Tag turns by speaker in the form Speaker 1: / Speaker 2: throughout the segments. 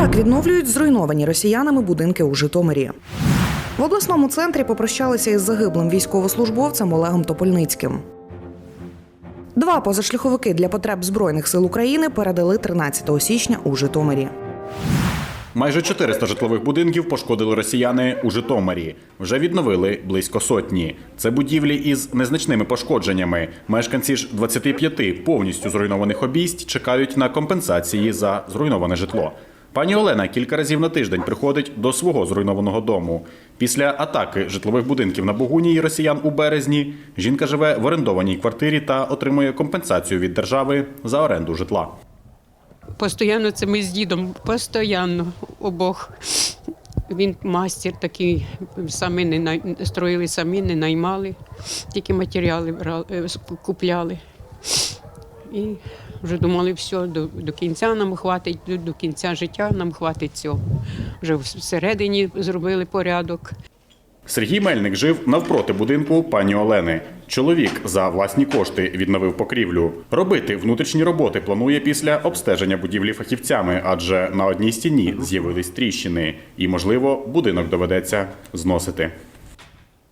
Speaker 1: Як відновлюють зруйновані росіянами будинки у Житомирі? В обласному центрі попрощалися із загиблим військовослужбовцем Олегом Топольницьким. Два позашляховики для потреб Збройних сил України передали 13 січня у Житомирі.
Speaker 2: Майже 400 житлових будинків пошкодили росіяни у Житомирі. Вже відновили близько сотні. Це будівлі із незначними пошкодженнями. Мешканці ж 25 повністю зруйнованих обійсть чекають на компенсації за зруйноване житло. Пані Олена кілька разів на тиждень приходить до свого зруйнованого дому. Після атаки житлових будинків на Богунії росіян у березні жінка живе в орендованій квартирі та отримує компенсацію від держави за оренду житла.
Speaker 3: Постоянно це ми з дідом, постоянно обох. Він мастер такий, самі не строїли самі, не наймали, тільки матеріали е, купляли. І вже думали, все, до, до кінця нам хватить, до, до кінця життя нам хватить цього. Вже всередині зробили порядок.
Speaker 2: Сергій Мельник жив навпроти будинку пані Олени. Чоловік за власні кошти відновив покрівлю. Робити внутрішні роботи планує після обстеження будівлі фахівцями, адже на одній стіні з'явились тріщини, і, можливо, будинок доведеться зносити.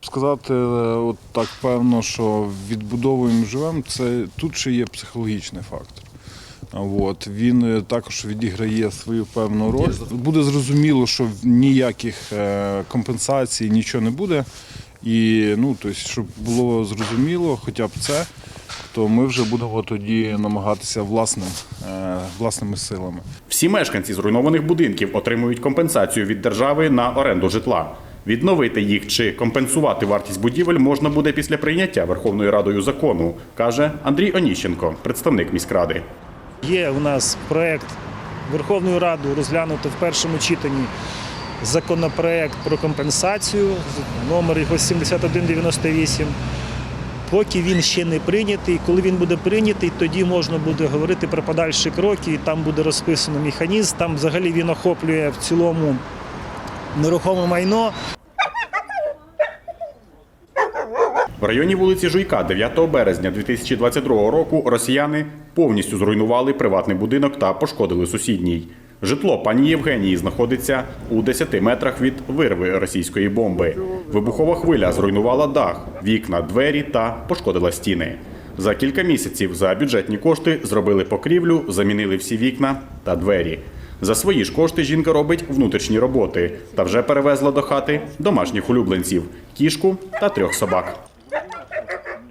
Speaker 4: Сказати, е, от так певно, що відбудовуємо живемо, це тут ще є психологічний фактор. От, він е, також відіграє свою певну роль. Буде зрозуміло, що ніяких е, компенсацій нічого не буде. І ну, тобто, щоб було зрозуміло, хоча б це, то ми вже будемо тоді намагатися власним, власними силами.
Speaker 2: Всі мешканці зруйнованих будинків отримують компенсацію від держави на оренду житла. Відновити їх чи компенсувати вартість будівель можна буде після прийняття Верховною Радою закону, каже Андрій Оніщенко, представник міськради.
Speaker 5: Є у нас проект Верховною Радою розглянуто в першому читанні законопроект про компенсацію, номер його 7198. Поки він ще не прийнятий, коли він буде прийнятий, тоді можна буде говорити про подальші кроки, там буде розписано механізм. Там взагалі він охоплює в цілому нерухоме майно.
Speaker 2: В районі вулиці Жуйка 9 березня 2022 року росіяни повністю зруйнували приватний будинок та пошкодили сусідній. Житло пані Євгенії знаходиться у 10 метрах від вирви російської бомби. Вибухова хвиля зруйнувала дах, вікна, двері та пошкодила стіни. За кілька місяців за бюджетні кошти зробили покрівлю, замінили всі вікна та двері. За свої ж кошти жінка робить внутрішні роботи та вже перевезла до хати домашніх улюбленців кішку та трьох собак.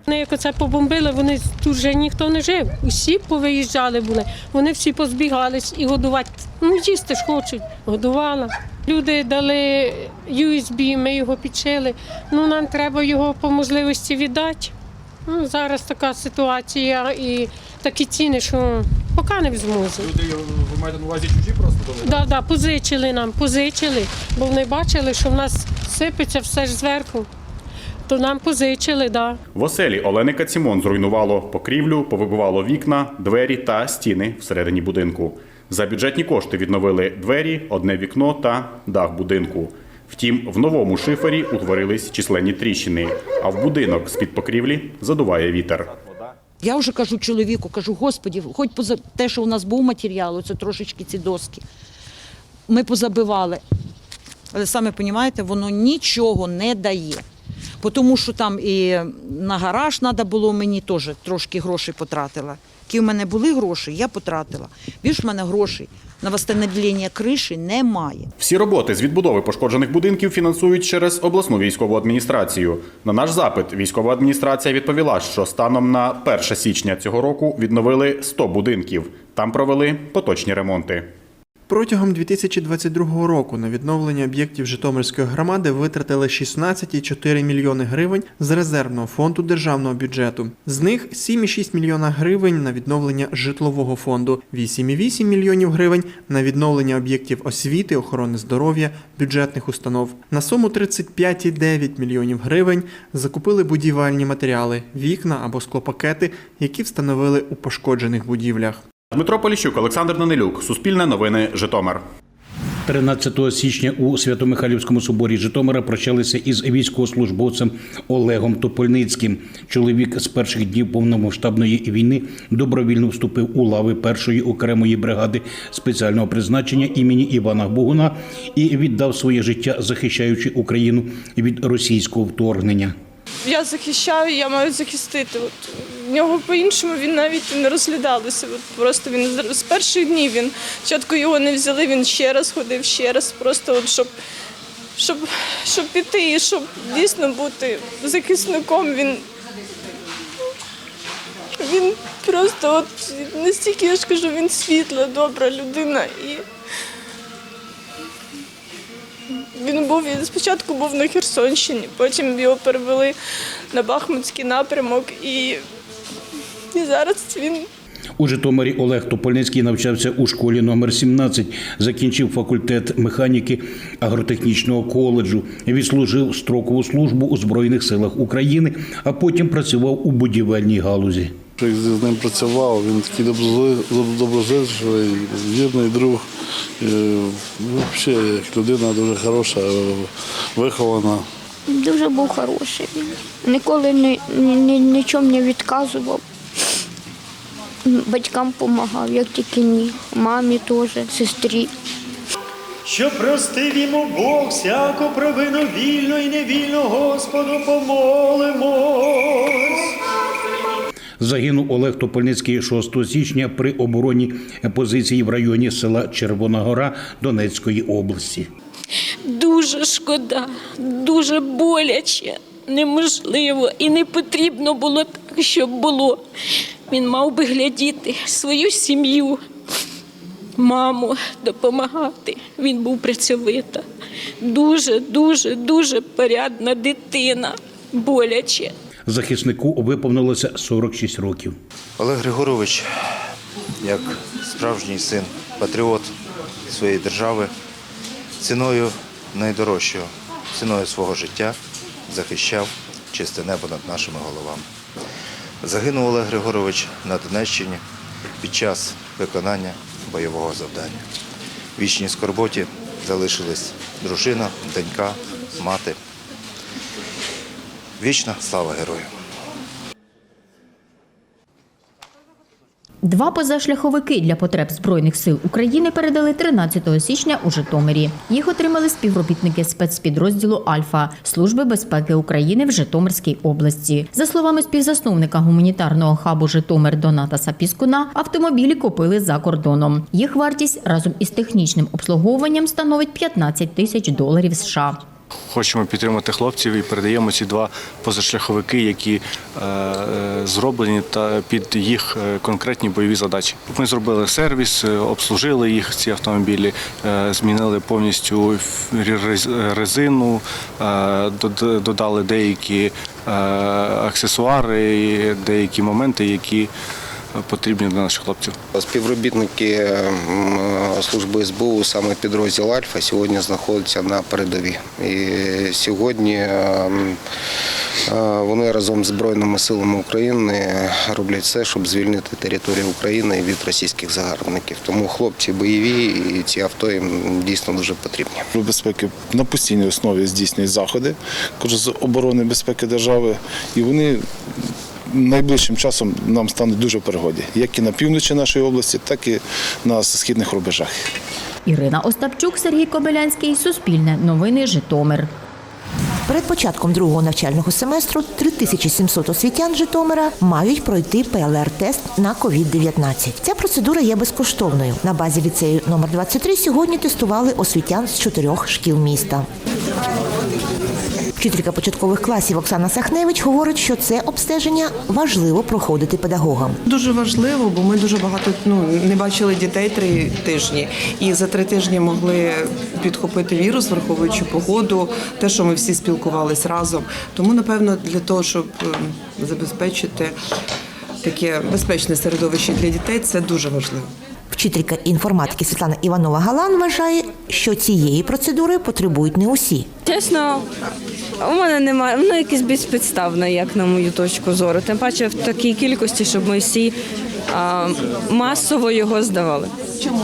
Speaker 6: Вони як оце побомбили, вони тут вже ніхто не жив. Усі повиїжджали були. Вони всі позбігались і годувати. Ну, їсти ж хочуть, годувала. Люди дали USB, ми його підшили. Ну, нам треба його по можливості віддати. Ну, зараз така ситуація і такі ціни, що поки не в змозі.
Speaker 7: Люди, ви маєте на увазі чужі просто дали?
Speaker 6: Да, да, позичили нам, позичили, бо вони бачили, що в нас сипеться все ж зверху. То нам позичили, да.
Speaker 2: В оселі Олени Кацімон зруйнувало покрівлю, повибивало вікна, двері та стіни всередині будинку. За бюджетні кошти відновили двері, одне вікно та дах будинку. Втім, в новому шифері утворились численні тріщини, а в будинок з-під покрівлі задуває вітер.
Speaker 8: Я вже кажу чоловіку, кажу, господі, хоч поза те, що у нас був матеріал, це трошечки ці доски. Ми позабивали. Але саме розумієте, воно нічого не дає. Тому що там і на гараж треба було мені теж трошки грошей потратила. Які в мене були гроші, я потратила. Більш в мене грошей на встановлення криші немає.
Speaker 2: Всі роботи з відбудови пошкоджених будинків фінансують через обласну військову адміністрацію. На наш запит військова адміністрація відповіла, що станом на 1 січня цього року відновили 100 будинків. Там провели поточні ремонти.
Speaker 9: Протягом 2022 року на відновлення об'єктів Житомирської громади витратили 16,4 мільйони гривень з резервного фонду державного бюджету. З них 7,6 мільйона гривень на відновлення житлового фонду, 8,8 мільйонів гривень на відновлення об'єктів освіти, охорони здоров'я, бюджетних установ. На суму 35,9 мільйонів гривень закупили будівельні матеріали, вікна або склопакети, які встановили у пошкоджених будівлях.
Speaker 2: Дмитро Поліщук, Олександр Данилюк, Суспільне новини, Житомир.
Speaker 10: 13 січня у Свято-Михайлівському соборі Житомира прощалися із військовослужбовцем Олегом Топольницьким. Чоловік з перших днів повномасштабної війни добровільно вступив у лави першої окремої бригади спеціального призначення імені Івана Богуна і віддав своє життя, захищаючи Україну від російського вторгнення.
Speaker 11: я захищаю, я маю захистити. От в нього по-іншому він навіть не розглядалося. Просто він з- перших днів він спочатку його не взяли, він ще раз ходив, ще раз, просто от щоб, щоб, щоб піти і щоб дійсно бути захисником. Він, він просто от настільки я ж кажу, він світла, добра людина і. Він був він спочатку був на Херсонщині, потім його перевели на Бахмутський напрямок, і, і зараз він
Speaker 10: У Житомирі Олег Топольницький навчався у школі номер 17, закінчив факультет механіки агротехнічного коледжу, відслужив строкову службу у Збройних силах України, а потім працював у будівельній галузі.
Speaker 12: Як з ним працював, він такий добрози- доброзичливий, вірний друг. Ну, Взагалі, як людина дуже хороша, вихована.
Speaker 13: Дуже був хороший. він. Ніколи ні, ні, ні, нічому не відказував. Батькам допомагав, як тільки ні. Мамі теж, сестрі.
Speaker 14: Що простив йому Бог всяку провину вільно і невільно Господу помолимось.
Speaker 10: Загинув Олег Топольницький 6 січня при обороні позиції в районі села Червона Гора Донецької області.
Speaker 6: Дуже шкода, дуже боляче, неможливо і не потрібно було щоб було. Він мав би глядіти свою сім'ю, маму, допомагати. Він був працьовита. Дуже, дуже, дуже порядна дитина. Боляче.
Speaker 10: Захиснику виповнилося 46 років.
Speaker 15: Олег Григорович, як справжній син, патріот своєї держави, ціною найдорожчого, ціною свого життя захищав чисте небо над нашими головами. Загинув Олег Григорович на Донеччині під час виконання бойового завдання. В вічній скорботі залишились дружина, донька, мати. Вічна слава герою!
Speaker 13: Два позашляховики для потреб Збройних сил України передали 13 січня у Житомирі. Їх отримали співробітники спецпідрозділу Альфа Служби безпеки України в Житомирській області. За словами співзасновника гуманітарного хабу Житомир Донатаса Піскуна, автомобілі купили за кордоном. Їх вартість разом із технічним обслуговуванням становить 15 тисяч доларів США.
Speaker 4: Хочемо підтримати хлопців і передаємо ці два позашляховики, які е, е, зроблені та під їх е, конкретні бойові задачі. Ми зробили сервіс, обслужили їх ці автомобілі, змінили повністю рез- резину, додали деякі аксесуари, деякі моменти, які потрібні для наших хлопців.
Speaker 15: Співробітники служби СБУ, саме підрозділ Альфа, сьогодні знаходяться на передовій. І сьогодні е, вони разом з Збройними силами України роблять все, щоб звільнити територію України від російських загарбників. Тому хлопці бойові і ці авто їм дійсно дуже потрібні.
Speaker 12: Безпеки на постійній основі здійснює заходи з оборони безпеки держави, і вони найближчим часом нам стануть дуже в пригоді, як і на півночі нашої області, так і на східних рубежах.
Speaker 13: Ірина Остапчук, Сергій Кобилянський, Суспільне, Новини Житомир.
Speaker 11: Перед початком другого навчального семестру 3700 освітян Житомира мають пройти ПЛР-тест на COVID-19. Ця процедура є безкоштовною. На базі ліцею номер 23 сьогодні тестували освітян з чотирьох шкіл міста. Вчителька початкових класів Оксана Сахневич говорить, що це обстеження важливо проходити педагогам.
Speaker 1: Дуже важливо, бо ми дуже багато ну не бачили дітей три тижні, і за три тижні могли підхопити вірус, враховуючи погоду, те, що ми всі спілкувалися разом. Тому, напевно, для того, щоб е, забезпечити таке безпечне середовище для дітей, це дуже важливо.
Speaker 11: Вчителька інформатики Світлана Іванова Галан вважає, що цієї процедури потребують не усі.
Speaker 6: Чесно, у мене немає, воно якесь безпідставне, як на мою точку зору. Тим паче в такій кількості, щоб ми всі а, масово його здавали. Чому?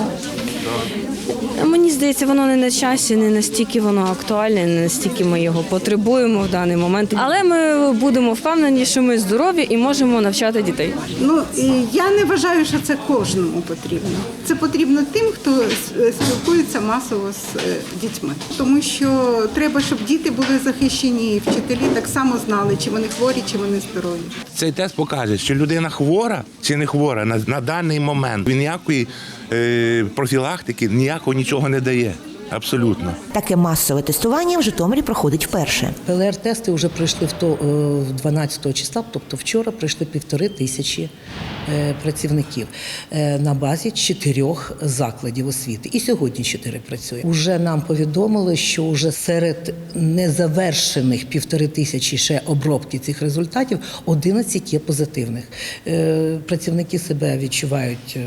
Speaker 16: Мені здається, воно не на часі, не настільки воно актуальне, не настільки ми його потребуємо в даний момент. Але ми будемо впевнені, що ми здорові і можемо навчати дітей.
Speaker 17: Ну і я не вважаю, що це кожному потрібно. Це потрібно тим, хто спілкується масово з е, дітьми, тому що треба, щоб діти були захищені, і вчителі так само знали, чи вони хворі, чи вони здорові.
Speaker 18: Цей тест покаже, чи людина хвора чи не хвора на, на даний момент. Він ніякої е, профілактики, ніякого нічого не дає. Абсолютно.
Speaker 19: Таке масове тестування в Житомирі проходить вперше.
Speaker 20: ПЛР-тести вже пройшли в то- е, в 12 числа, тобто вчора пройшли півтори тисячі е, працівників е, на базі чотирьох закладів освіти. І сьогодні чотири працює. Уже нам повідомили, що вже серед незавершених півтори тисячі ще обробки цих результатів 11 є позитивних. Е, Працівники себе відчувають е,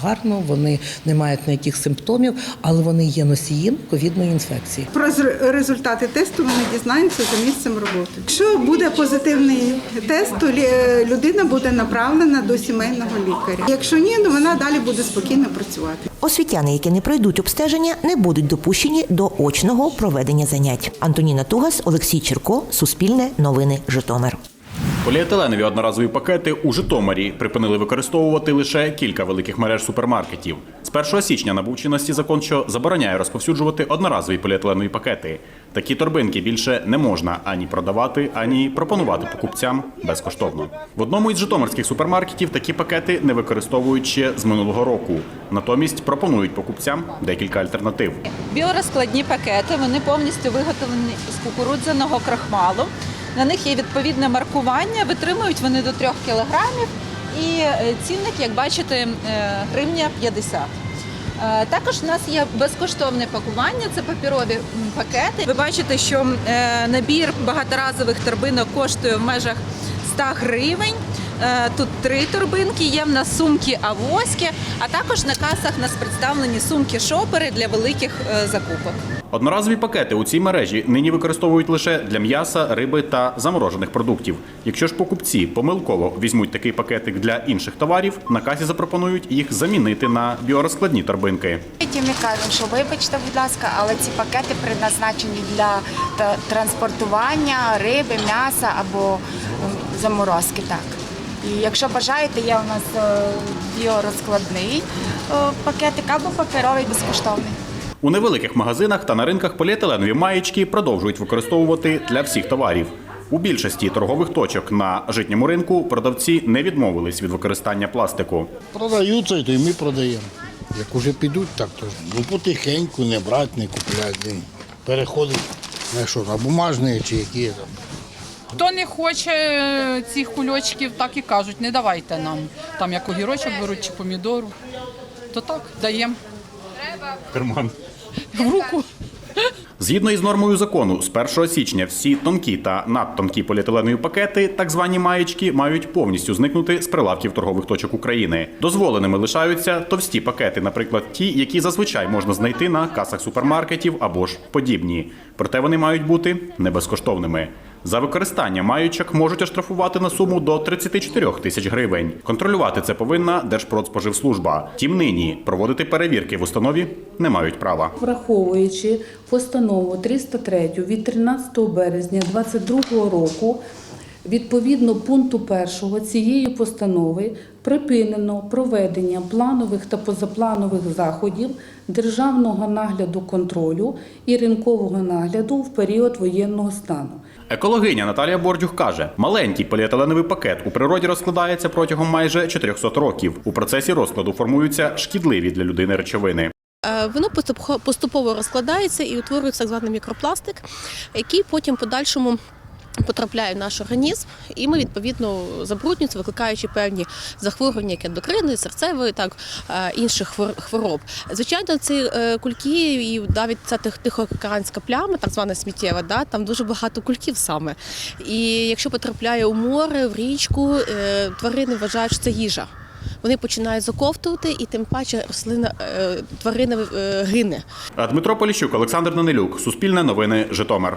Speaker 20: гарно, вони не мають ніяких симптомів, але вони є носієм ковідної інфекції.
Speaker 17: Про результати тесту вони дізнаємося за місцем роботи. Якщо буде позитивний тест, то лі- людина буде направлена до сімейного лікаря. Якщо ні, то вона далі буде спокійно працювати.
Speaker 19: Освітяни, які не пройдуть обстеження, не будуть допущені до очного проведення занять. Антоніна Тугас, Олексій Черко, Суспільне, Новини, Житомир.
Speaker 2: Поліетиленові одноразові пакети у Житомирі припинили використовувати лише кілька великих мереж супермаркетів. З 1 січня набув чинності закон, що забороняє розповсюджувати одноразові поліетиленові пакети. Такі торбинки більше не можна ані продавати, ані пропонувати покупцям безкоштовно. В одному із житомирських супермаркетів такі пакети не використовують ще з минулого року. Натомість пропонують покупцям декілька альтернатив.
Speaker 21: Біорозкладні пакети вони повністю виготовлені з кукурудзяного крахмалу. На них є відповідне маркування, витримують вони до 3 кілограмів. І е, цінник, як бачите, е, гривня 50. Е, Також у нас є безкоштовне пакування, це папірові пакети. Ви бачите, що набір багаторазових торбинок коштує в межах 100 гривень. Е, Тут три торбинки, є в нас сумки авоськи, а також на касах нас представлені сумки-шопери для великих е, закупок.
Speaker 2: Одноразові пакети у цій мережі нині використовують лише для м'яса, риби та заморожених продуктів. Якщо ж покупці помилково візьмуть такий пакетик для інших товарів, на касі запропонують їх замінити на біорозкладні торбинки.
Speaker 22: Ми кажемо, що вибачте, будь ласка, але ці пакети предназначені для транспортування риби, м'яса або заморозки. Так. І якщо бажаєте, є у нас е, біорозкладний е, пакетик або паперовий безкоштовний.
Speaker 2: У невеликих магазинах та на ринках поліетиленові маєчки продовжують використовувати для всіх товарів. У більшості торгових точок на житньому ринку продавці не відмовились від використання пластику.
Speaker 23: Продаються, і то і ми продаємо. Як уже підуть, так то ж. Ну потихеньку, не брати, не купляти. Переходить на що, на бумажні чи які там.
Speaker 24: Хто не хоче цих кульочків, так і кажуть, не давайте нам. Там як огірочок беруть чи помідору. То так, даємо
Speaker 2: Карман.
Speaker 24: в руку.
Speaker 2: Згідно із нормою закону, з 1 січня всі тонкі та надтонкі поліетиленові пакети, так звані маєчки, мають повністю зникнути з прилавків торгових точок України. Дозволеними лишаються товсті пакети, наприклад, ті, які зазвичай можна знайти на касах супермаркетів або ж подібні. Проте вони мають бути не безкоштовними. За використання маючок можуть оштрафувати на суму до 34 тисяч гривень. Контролювати це повинна Держпродспоживслужба. Тім нині проводити перевірки в установі не мають права.
Speaker 25: Враховуючи постанову 303 від 13 березня 2022 року, відповідно пункту 1 цієї постанови припинено проведення планових та позапланових заходів державного нагляду контролю і ринкового нагляду в період воєнного стану.
Speaker 2: Екологиня Наталія Бордюх каже, маленький поліетиленовий пакет у природі розкладається протягом майже 400 років. У процесі розкладу формуються шкідливі для людини речовини.
Speaker 26: Е, Воно поступово розкладається і утворюється так званий мікропластик, який потім подальшому. Потрапляє в наш організм, і ми відповідно забруднюємося, викликаючи певні захворювання, як ендокрини, серцевої, так е, інших хвор- хвороб. Звичайно, ці е, кульки і навіть ця тих- тихоокеанська пляма, так звана сміттєва, да, там дуже багато кульків саме. І якщо потрапляє у море, в річку, е, тварини вважають, що це їжа. Вони починають заковтувати, і тим паче рослина тварина гине.
Speaker 2: Дмитро Поліщук, Олександр Данилюк, Суспільне новини, Житомир.